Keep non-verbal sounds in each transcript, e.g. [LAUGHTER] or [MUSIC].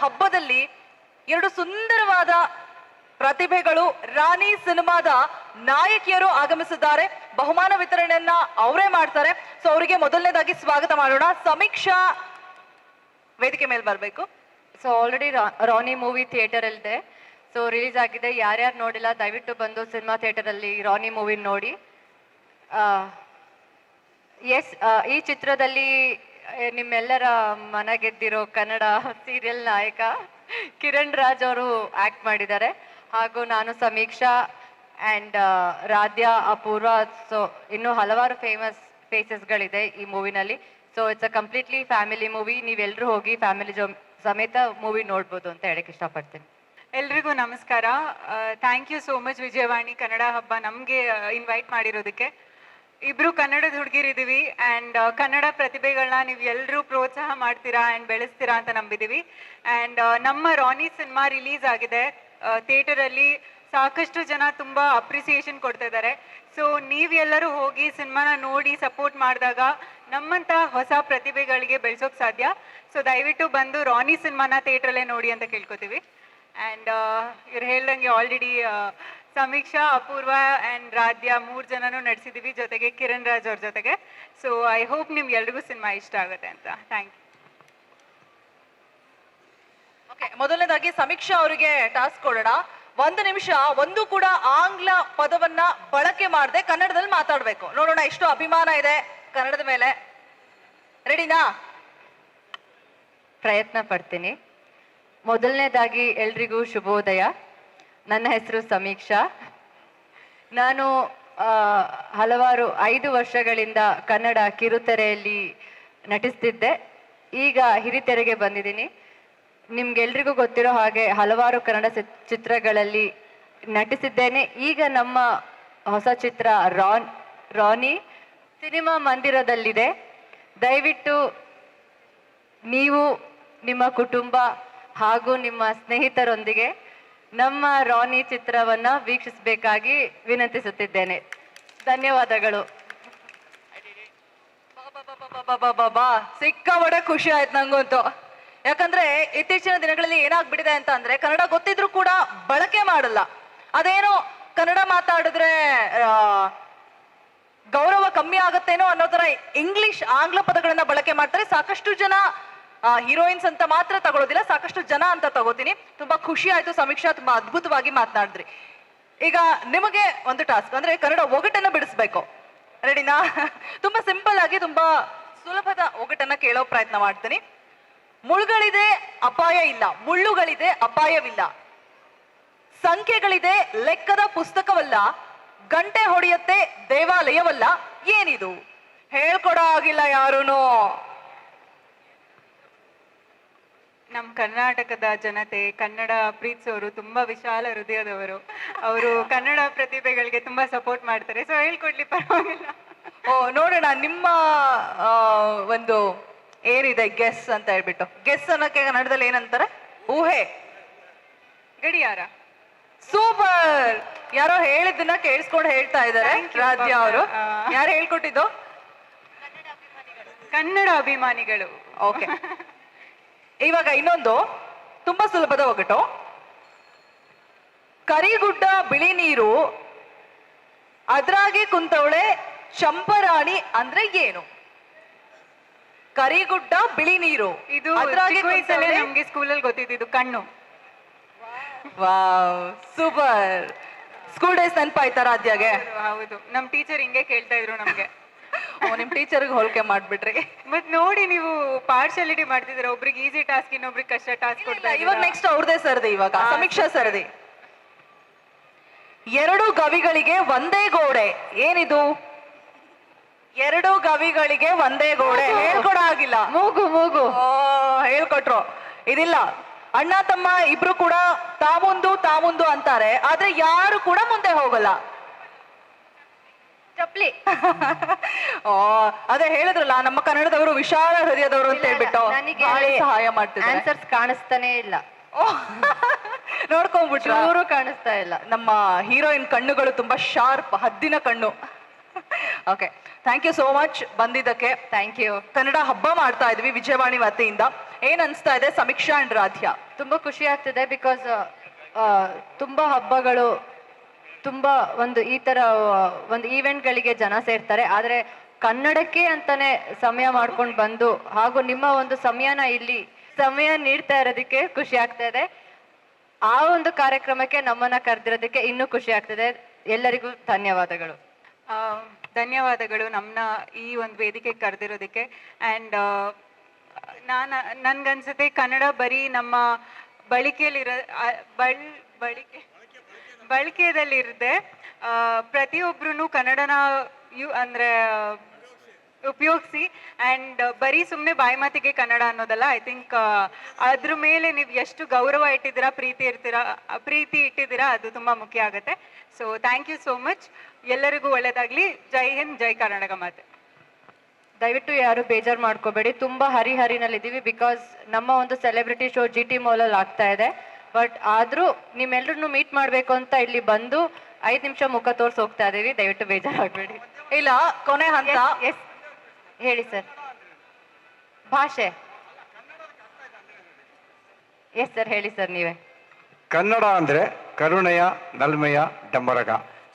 ಹಬ್ಬದಲ್ಲಿ ಎರಡು ಸುಂದರವಾದ ಪ್ರತಿಭೆಗಳು ರಾಣಿ ಸಿನಿಮಾದ ನಾಯಕಿಯರು ಆಗಮಿಸಿದ್ದಾರೆ. ಬಹುಮಾನ ವಿತರಣೆಯನ್ನ ಅವರೇ ಮಾಡ್ತಾರೆ. ಸೊ ಅವರಿಗೆ ಮೊದಲನೇದಾಗಿ ಸ್ವಾಗತ ಮಾಡೋಣ. ಸಮೀಕ್ಷಾ ವೇದಿಕೆ ಮೇಲೆ ಬರಬೇಕು. So already Rani movie theatre ಅಲ್ಲಿದೆ. ಸೊ ರಿಲೀಸ್ ಆಗಿದೆ. ಯಾರ್ಯಾರು ನೋಡಿಲ್ಲ, ದಯವಿಟ್ಟು ಬಂದು ಸಿನಿಮಾ ಥಿಯೇಟರ್ ಅಲ್ಲಿ ರಾನಿ ಮೂವಿ ನೋಡಿ. ಎಸ್ ಈ ಚಿತ್ರದಲ್ಲಿ ನಿಮ್ಮೆಲ್ಲರ ಮನ ಗೆದ್ದಿರೋ ಕನ್ನಡ ಸೀರಿಯಲ್ ನಾಯಕ ಕಿರಣ್ ರಾಜ್ ಅವರು ಆಕ್ಟ್ ಮಾಡಿದ್ದಾರೆ. ಹಾಗೂ ನಾನು ಸಮೀಕ್ಷಾ ಆ್ಯಂಡ್ ರಾಧ್ಯ ಅಪೂರ್ವ. ಸೊ ಇನ್ನೂ ಹಲವಾರು ಫೇಮಸ್ ಫೇಸಸ್ಗಳಿದೆ ಈ ಮೂವಿನಲ್ಲಿ. So it's a completely family movie ನೀವೆಲ್ಲರೂ ಹೋಗಿ ಫ್ಯಾಮಿಲಿ ಜೊ, ಸಮೇತ ಮೂವಿ ನೋಡ್ಬೋದು ಅಂತ ಹೇಳಕ್ಕೆ ಇಷ್ಟಪಡ್ತೀನಿ. ಎಲ್ರಿಗೂ ನಮಸ್ಕಾರ. Thank you so much Vijayavani Kannada ಹಬ್ಬ ನಮಗೆ ಇನ್ವೈಟ್ ಮಾಡಿರೋದಕ್ಕೆ. ಇಬ್ರು ಕನ್ನಡದ ಹುಡುಗಿರಿದ್ದೀವಿ ಅಂಡ್ ಕನ್ನಡ ಪ್ರತಿಭೆಗಳನ್ನ ನೀವು ಎಲ್ಲರೂ ಪ್ರೋತ್ಸಾಹ ಮಾಡ್ತೀರಾ ಅಂಡ್ ಬೆಳೆಸ್ತೀರಾ ಅಂತ ನಂಬಿದ್ದೀವಿ ಅಂಡ್ ನಮ್ಮ ರಾನಿ ಸಿನಿಮಾ ರಿಲೀಸ್ ಆಗಿದೆ. ಥಿಯೇಟರ್ ಅಲ್ಲಿ ಸಾಕಷ್ಟು ಜನ ತುಂಬಾ ಅಪ್ರಿಸಿಯೇಷನ್ ಕೊಡ್ತಾ ಇದ್ದಾರೆ. ಸೊ ನೀವೆಲ್ಲರೂ ಹೋಗಿ ಸಿನಿಮಾನ ನೋಡಿ ಸಪೋರ್ಟ್ ಮಾಡಿದಾಗ ನಮ್ಮಂತ ಹೊಸ ಪ್ರತಿಭೆಗಳಿಗೆ ಬೆಳೆಸೋಕ್ ಸಾಧ್ಯ. ಸೊ ದಯವಿಟ್ಟು ಬಂದು ರಾನಿ ಸಿನಿಮಾನ ಥಿಯೇಟ್ರಲ್ಲೇ ನೋಡಿ ಅಂತ ಕೇಳ್ಕೊತೀವಿ. ಆ್ಯಂಡ್ ಇವ್ರು ಹೇಳ್ದಂಗೆ ಆಲ್ರೆಡಿ ಸಮೀಕ್ಷಾ ಅಪೂರ್ವ ಆ್ಯಂಡ್ ರಾಧ್ಯ ಮೂರು ಜನನೂ ನಡೆಸಿದ್ದೀವಿ ಜೊತೆಗೆ ಕಿರಣ್ ರಾಜ್ ಅವ್ರ ಜೊತೆಗೆ. ಸೊ ಐ ಹೋಪ್ ನಿಮ್ಗೆ ಎಲ್ರಿಗೂ ಸಿನಿಮಾ ಇಷ್ಟ ಆಗುತ್ತೆ ಅಂತ. ಥ್ಯಾಂಕ್ ಯು ಓಕೆ ಮೊದಲನೇದಾಗಿ ಸಮೀಕ್ಷಾ ಅವರಿಗೆ ಟಾಸ್ಕ್ ಕೊಡೋಣ. ಒಂದು ನಿಮಿಷ, ಒಂದು ಕೂಡ ಆಂಗ್ಲ ಪದವನ್ನ ಬಳಕೆ ಮಾಡದೆ ಕನ್ನಡದಲ್ಲಿ ಮಾತಾಡಬೇಕು. ನೋಡೋಣ ಎಷ್ಟು ಅಭಿಮಾನ ಇದೆ ಕನ್ನಡದ ಮೇಲೆ. ರೆಡಿನಾ ಪ್ರಯತ್ನ ಪಡ್ತೀನಿ. ಮೊದಲನೇದಾಗಿ ಎಲ್ರಿಗೂ ಶುಭೋದಯ. ನನ್ನ ಹೆಸರು ಸಮೀಕ್ಷಾ. ನಾನು ಹಲವಾರು ಐದು ವರ್ಷಗಳಿಂದ ಕನ್ನಡ ಕಿರುತೆರೆಯಲ್ಲಿ ನಟಿಸ್ತಿದ್ದೆ. ಈಗ ಹಿರಿತೆರೆಗೆ ಬಂದಿದ್ದೀನಿ. ನಿಮ್ಗೆಲ್ರಿಗೂ ಗೊತ್ತಿರೋ ಹಾಗೆ ಹಲವಾರು ಕನ್ನಡ ಚಿತ್- ಚಿತ್ರಗಳಲ್ಲಿ ನಟಿಸಿದ್ದೇನೆ. ಈಗ ನಮ್ಮ ಹೊಸ ಚಿತ್ರ ರಾನ್ ರಾನಿ ಸಿನಿಮಾ ಮಂದಿರದಲ್ಲಿದೆ. ದಯವಿಟ್ಟು ನೀವು, ನಿಮ್ಮ ಕುಟುಂಬ ಹಾಗೂ ನಿಮ್ಮ ಸ್ನೇಹಿತರೊಂದಿಗೆ ನಮ್ಮ ರಾನಿ ಚಿತ್ರವನ್ನ ವೀಕ್ಷಿಸಬೇಕಾಗಿ ವಿನಂತಿಸುತ್ತಿದ್ದೇನೆ ಧನ್ಯವಾದಗಳು ಸಿಕ್ಕಾಪಟ್ಟೆ ಖುಷಿ ಆಯ್ತು ನಂಗಂತೂ ಯಾಕಂದ್ರೆ ಇತ್ತೀಚಿನ ದಿನಗಳಲ್ಲಿ ಏನಾಗ್ಬಿಟ್ಟಿದೆ ಅಂತ ಅಂದ್ರೆ ಕನ್ನಡ ಗೊತ್ತಿದ್ರು ಕೂಡ ಬಳಕೆ ಮಾಡಲ್ಲ ಅದೇನೋ ಕನ್ನಡ ಮಾತಾಡಿದ್ರೆ ಗೌರವ ಕಮ್ಮಿ ಆಗುತ್ತೇನೋ ಅನ್ನೋ ತರ ಇಂಗ್ಲಿಷ್ ಆಂಗ್ಲ ಪದಗಳನ್ನ ಬಳಕೆ ಮಾಡ್ತಾರೆ ಸಾಕಷ್ಟು ಜನ ಹೀರೋಯಿನ್ಸ್ ಅಂತ ಮಾತ್ರ ತಗೊಳ್ಳೋದಿಲ್ಲ ಸಾಕಷ್ಟು ಜನ ಅಂತ ತಗೋತೀನಿ. ತುಂಬಾ ಖುಷಿ ಆಯ್ತು, ಸಮೀಕ್ಷಾ ತುಂಬಾ ಅದ್ಭುತವಾಗಿ ಮಾತನಾಡಿದ್ರಿ. ಈಗ ನಿಮಗೆ ಒಂದು ಟಾಸ್ಕ್ ಅಂದ್ರೆ ಕನ್ನಡ ಒಗಟನ್ನ ಬಿಡಿಸ್ಬೇಕು. ರೆಡಿನಾ [LAUGHS] ತುಂಬಾ ಸಿಂಪಲ್ ಆಗಿ, ತುಂಬಾ ಸುಲಭದ ಒಗಟನ್ನ ಕೇಳೋ ಪ್ರಯತ್ನ ಮಾಡ್ತೀನಿ. ಮುಳ್ಗಳಿದೆ, ಅಪಾಯ ಇಲ್ಲ. ಮುಳ್ಳುಗಳಿದೆ, ಅಪಾಯವಿಲ್ಲ. ಸಂಖ್ಯೆಗಳಿದೆ, ಲೆಕ್ಕದ ಪುಸ್ತಕವಲ್ಲ. ಗಂಟೆ ಹೊಡೆಯತ್ತೆ, ದೇವಾಲಯವಲ್ಲ. ಏನಿದು? ಹೇಳ್ಕೊಡೋ ಆಗಿಲ್ಲ ಯಾರೂನು. ನಮ್ಮ ಕರ್ನಾಟಕದ ಜನತೆ ಕನ್ನಡ ಪ್ರೀತಿಸೋರು ತುಂಬಾ ವಿಶಾಲ ಹೃದಯದವರು. ಅವರು ಕನ್ನಡ ಪ್ರತಿಭೆಗಳಿಗೆ ತುಂಬಾ ಸಪೋರ್ಟ್ ಮಾಡ್ತಾರೆ. ಸೊ ಹೇಳ್ಕೊಡ್ಲಿ ಪರವಾಗಿಲ್ಲ. ಓ ನೋಡೋಣ ನಿಮ್ಮ ಆ, ಒಂದು ಏನಿದೆ ಗೆಸ್ ಅಂತ ಹೇಳ್ಬಿಟ್ಟು. ಗೆಸ್ ಅನ್ನೋಕೆ ಕನ್ನಡದಲ್ಲಿ ಏನಂತಾರೆ? ಊಹೆ. ಗಡಿಯಾರ. ಸೂಪರ್! ಯಾರೋ ಹೇಳಿದ್ದನ್ನ ಕೇಳಿಸ್ಕೊಂಡು ಹೇಳ್ತಾ ಇದ್ದಾರೆ Thank you, ರಾಧ್ಯ ಪಾಪ. ಅವರು. ಆ. ಯಾರು ಹೇಳ್ಕೊಟ್ಟಿದ್ದು? ಕನ್ನಡ ಅಭಿಮಾನಿಗಳು. ಓಕೆ. ಇವಾಗ ಇನ್ನೊಂದು ತುಂಬಾ ಸುಲಭದ ಒಗಟು. ಕರಿಗುಡ್ಡ ಬಿಳಿ ನೀರು ಅದ್ರಾಗೆ ಕುಂತವಳೆ ಚಂಪರಾಣಿ ಅಂದ್ರೆ ಏನು? ಕರಿಗುಡ್ಡ ಬಿಳಿ ನೀರು ಇದು ನಮ್ಗೆ ಸ್ಕೂಲಲ್ಲಿ ಗೊತ್ತಿದ್ದು ಕಣ್ಣು. Wow super. ಸ್ಕೂಲ್ ಡೇಸ್ ನೆನಪಾಯ್ತಾ ರಾಧ್ಯಾಗೆ? ಹೌದು. ನಮ್ ಟೀಚರ್ ಹಿಂಗೆ ಕೇಳ್ತಾ ಇದ್ರು ನಮ್ಗೆ. ನಿಮ್ ಟೀಚರ್ಗೆ ಹೋಲಿಕೆ ಮಾಡ್ಬಿಟ್ರಿ. ಮತ್ ನೋಡಿ ನೀವು ಪಾರ್ಶಾಲಿಟಿ ಮಾಡ್ತಿದ್ರ ಒಬ್ರಿಗೆ ಈಸಿ ಟಾಸ್ಕ್ ಇನ್ನೊಬ್ರಿಗೆ ಕಷ್ಟ ಟಾಸ್ಕ್ ಕೊಡ್ತಾ ಇವಾಗ ನೆಕ್ಸ್ಟ್ ಅವ್ರದೇ ಸರದಿ ಇವಾಗ ಸಮೀಕ್ಷಾ ಸರದಿ. ಎರಡು ಗವಿಗಳಿಗೆ ಒಂದೇ ಗೋಡೆ ಏನಿದು? ಎರಡು ಗವಿಗಳಿಗೆ ಒಂದೇ ಗೋಡೆ ಹೇಳ್ಕೊಡ ಆಗಿಲ್ಲ. ಮೂಗು ಮೂಗು. ಹೇಳ್ಕೊಟ್ರು. ಇದಿಲ್ಲ. ಅಣ್ಣ ತಮ್ಮ ಇಬ್ರು ಕೂಡ ತಾವೊಂದು ತಾವೊಂದು ಅಂತಾರೆ ಆದ್ರೆ ಯಾರು ಕೂಡ ಮುಂದೆ ಹೋಗಲ್ಲ. ಚಪ್ಲಿ [LAUGHS] ಓ ಅದೇ ಹೇಳಿದ್ರಲ್ಲ ನಮ್ಮ ಕನ್ನಡದವರು ವಿಶಾಲ ಹೃದಯದವರು ಅಂತ ಹೇಳ್ಬಿಟ್ಟು ನನಗೆ ಭಾಳ ಸಹಾಯ ಮಾಡ್ತಿದ್ದಾರೆ. ಆನ್ಸರ್ಸ್ ಕಾಣಿಸ್ತಾನೆ ಇಲ್ಲ. [LAUGHS] ನೋಡ್ಕೊಂಡ್ಬಿಟ್ರು? ಅವರು ಕಾಣಿಸ್ತಾ ಇಲ್ಲ. ನಮ್ಮ ಹೀರೋಯಿನ್ ಕಣ್ಣುಗಳು ತುಂಬಾ ಶಾರ್ಪ್ ಹದ್ದಿನ ಕಣ್ಣು. Okay thank you so much ಬಂದಿದ್ದಕ್ಕೆ. ಥ್ಯಾಂಕ್ ಯು ಕನ್ನಡ ಹಬ್ಬ ಮಾಡ್ತಾ ಇದ್ವಿ ವಿಜಯವಾಣಿ ವತಿಯಿಂದ. ಏನ್ ಅನ್ಸ್ತಾ ಇದೆ ಸಮೀಕ್ಷಾ ಅಂಡ್ ರಾಧ್ಯ? ತುಂಬಾ ಖುಷಿ ಆಗ್ತಿದೆ ಬಿಕಾಸ್ ತುಂಬಾ ಹಬ್ಬಗಳು ತುಂಬ ಒಂದು ಈ ತರ, ಒಂದು ಈವೆಂಟ್ಗಳಿಗೆ ಜನ ಸೇರ್ತಾರೆ. ಆದರೆ ಕನ್ನಡಕ್ಕೆ ಅಂತಾನೆ ಸಮಯ ಮಾಡ್ಕೊಂಡು ಬಂದು, ಹಾಗೂ ನಿಮ್ಮ ಒಂದು ಸಮಯನ ಇಲ್ಲಿ ಸಮಯ ನೀಡ್ತಾ ಇರೋದಕ್ಕೆ ಖುಷಿ ಆಗ್ತಾ ಇದೆ. ಆ ಒಂದು ಕಾರ್ಯಕ್ರಮಕ್ಕೆ ನಮ್ಮನ್ನ ಕರೆದಿರೋದಕ್ಕೆ ಇನ್ನೂ ಖುಷಿ ಆಗ್ತದೆ ಎಲ್ಲರಿಗೂ ಧನ್ಯವಾದಗಳು. ಧನ್ಯವಾದಗಳು ನಮ್ಮನ್ನ ಈ ಒಂದು ವೇದಿಕೆ ಕರೆದಿರೋದಕ್ಕೆ. ಆ್ಯಂಡ್ ನಾನು, ನನ್ಗನ್ಸುತ್ತೆ ಕನ್ನಡ ಬರೀ ನಮ್ಮ ಬಳಕೆಯಲ್ಲಿರೋ ಬಳ್, ಬಳಕೆ ಬಳಕೆಯದಲ್ಲಿರುತ್ತೆ ಪ್ರತಿಯೊಬ್ಬರೂ ಕನ್ನಡನ ಯು, ಅಂದರೆ, ಉಪಯೋಗಿಸಿ ಆ್ಯಂಡ್ ಬರೀ ಸುಮ್ಮನೆ ಬಾಯಿ ಮಾತಿಗೆ ಕನ್ನಡ ಅನ್ನೋದಲ್ಲ, ಐ ಥಿಂಕ್ ಅದ್ರ ಮೇಲೆ ನೀವು ಎಷ್ಟು ಗೌರವ ಇಟ್ಟಿದ್ದೀರಾ, ಪ್ರೀತಿ ಇರ್ತೀರಾ ಪ್ರೀತಿ ಇಟ್ಟಿದ್ದೀರಾ, ಅದು ತುಂಬ ಮುಖ್ಯ ಆಗುತ್ತೆ. So thank you so much ಎಲ್ಲರಿಗೂ ಒಳ್ಳೆಯದಾಗಲಿ ಜೈ ಹಿಂದ್, ಜೈ ಕರ್ನಾಟಕ ಮಾತೆ. ದಯವಿಟ್ಟು ಯಾರು ಬೇಜಾರು ಮಾಡ್ಕೋಬೇಡಿ. ತುಂಬ ಹರಿಹರಿನಲ್ಲಿದ್ದೀವಿ ಬಿಕಾಸ್ ನಮ್ಮ ಒಂದು ಸೆಲೆಬ್ರಿಟಿ ಶೋ ಜಿ ಟಿ ಮಾಲಲ್ಲಿ ಆಗ್ತಾ ಇದೆ. ಬಟ್ ಆದರೂ ನಿಮ್ಮೆಲ್ಲರನ್ನು ಮೀಟ್ ಮಾಡಬೇಕು ಅಂತ ಇಲ್ಲಿ ಬಂದು ಐದು ನಿಮಿಷ ಮುಖ ತೋರ್ಸಿ ಹೋಗ್ತಾ ಇದ್ದೀವಿ ದಯವಿಟ್ಟು ಬೇಜಾರಾಗಬೇಡಿ. ಇಲ್ಲ ಕೊನೆ ಹಂತ. ಎಸ್ ಹೇಳಿ ಸರ್ ಭಾಷೆ. ಎಸ್ ಸರ್ ಹೇಳಿ ಸರ್ ನೀವೇ. ಕನ್ನಡ ಅಂದರೆ ಕರುಣೆಯ ನಲ್ಮೆಯ ಡಂಬರಗ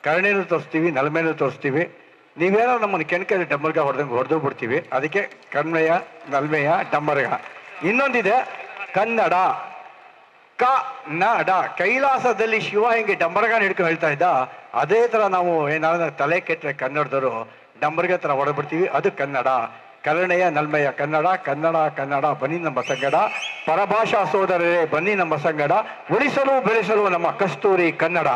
ಕರುಣೆಯನ್ನು ತೋರಿಸ್ತೀವಿ ನಲ್ಮೆಯನ್ನು ತೋರಿಸ್ತೀವಿ. ನೀವೇನೋ ನಮ್ಮನ್ನು ಕೆಣಕಲ್ಲಿ ಡಂಬರ್ಗ ಹೊಡೆದಂಗೆ ಹೊಡೆದು ಬಿಡ್ತೀವಿ. ಅದಕ್ಕೆ ಕರುಣೆಯ ನಲ್ಮೆಯ ಡಂಬರಗ ಇನ್ನೊಂದಿದೆ ಕನ್ನಡ. ಕ ನಡ ಕೈಲಾಸದಲ್ಲಿ ಶಿವ ಹೆಂಗೆ ಡಂಬರ್ಗ ಹಿಡ್ಕೊಂಡು ಹೇಳ್ತಾ ಇದ್ದ, ಅದೇ ಥರ ನಾವು ಏನಾದ್ರು ತಲೆ ಕೆಟ್ಟರೆ ಕನ್ನಡದವರು ಡಂಬರ್ಗ ಥರ ಹೊಡೆದ್ಬಿಡ್ತೀವಿ ಅದು ಕನ್ನಡ. ಕರುಣೆಯ ನಲ್ಮೆಯ ಕನ್ನಡ ಕನ್ನಡ ಕನ್ನಡ, ಬನ್ನಿ ನಮ್ಮ ಸಂಗಡ. ಪರಭಾಷಾ ಸೋದರರೇ, ಬನ್ನಿ ನಮ್ಮ ಸಂಗಡ. ಉಳಿಸಲು ಬೆಳೆಸಲು ನಮ್ಮ ಕಸ್ತೂರಿ ಕನ್ನಡ.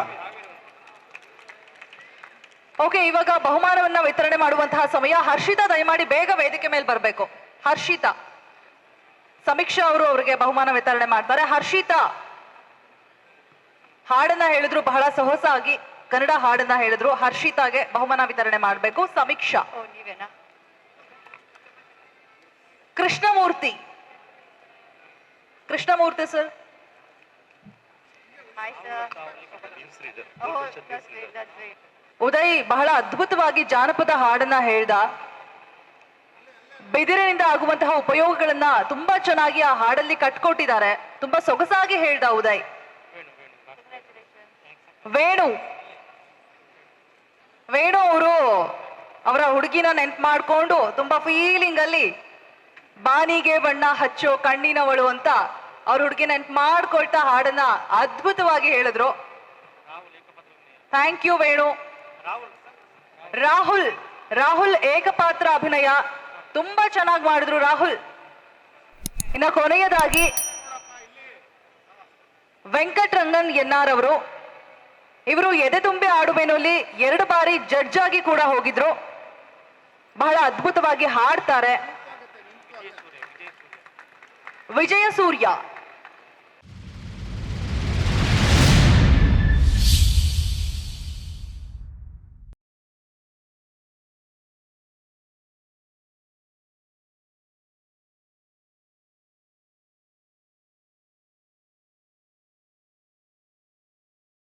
ಓಕೆ, ಇವಾಗ ಬಹುಮಾನವನ್ನ ವಿತರಣೆ ಮಾಡುವಂತಹ ಸಮಯ. ಹರ್ಷಿತಾ, ದಯಮಾಡಿ ಬೇಗ ವೇದಿಕೆ ಮೇಲೆ ಬರಬೇಕು. ಹರ್ಷಿತಾ. ಸಮೀಕ್ಷಾ ಅವರು ಅವರಿಗೆ ಬಹುಮಾನ ವಿತರಣೆ ಮಾಡ್ತಾರೆ. ಹರ್ಷಿತಾ ಹಾಡನ್ನ ಹೇಳಿದ್ರು ಬಹಳ ಸೊಹಸಾಗಿ ಕನ್ನಡ ಹಾಡನ್ನ ಹೇಳಿದ್ರು. ಹರ್ಷಿತಾಗೆ ಬಹುಮಾನ ವಿತರಣೆ ಮಾಡಬೇಕು. ಸಮೀಕ್ಷಾ. ಕೃಷ್ಣಮೂರ್ತಿ. ಕೃಷ್ಣಮೂರ್ತಿ ಸರ್. ಉದಯ್ ಬಹಳ ಅದ್ಭುತವಾಗಿ ಜಾನಪದ ಹಾಡನ್ನ ಹೇಳ್ದ. ಬಿದಿರಿನಿಂದ ಆಗುವಂತಹ ಉಪಯೋಗಗಳನ್ನ ತುಂಬಾ ಚೆನ್ನಾಗಿ ಆ ಹಾಡಲ್ಲಿ ಕಟ್ಕೊಟ್ಟಿದ್ದಾರೆ. ತುಂಬಾ ಸೊಗಸಾಗಿ ಹೇಳ್ದ ಉದಯ್. ವೇಣು. ವೇಣು ಅವರು ಅವರ ಹುಡುಗಿನ ನೆನ್ಪು ಮಾಡ್ಕೊಂಡು ತುಂಬಾ ಫೀಲಿಂಗ್ ಅಲ್ಲಿ ಬಾನಿಗೆ ಬಣ್ಣ ಹಚ್ಚೋ ಕಣ್ಣಿನವಳು ಅಂತ ಅವ್ರ ಹುಡುಗಿ ನೆನ್ಪು ಮಾಡ್ಕೊಳ್ತಾ ಹಾಡನ್ನ ಅದ್ಭುತವಾಗಿ ಹೇಳಿದ್ರು. Thank you Venu. Rahul Rahul ಏಕಪಾತ್ರ ಅಭಿನಯ. ತುಂಬಾ ಚೆನ್ನಾಗಿ ಮಾಡಿದ್ರು ರಾಹುಲ್. ಇನ್ನ ಕೊನೆಯದಾಗಿ ವೆಂಕಟರಂಗನ್ ಎನ್ನಾರ್ ಅವರು. ಇವರು ಎದೆ ತುಂಬಿ ಆಡುವೆನಲ್ಲಿ ಎರಡು ಬಾರಿ ಜಡ್ಜ್ ಆಗಿ ಕೂಡ ಹೋಗಿದ್ರು. ಬಹಳ ಅದ್ಭುತವಾಗಿ ಹಾಡ್ತಾರೆ. ವಿಜಯ ಸೂರ್ಯ.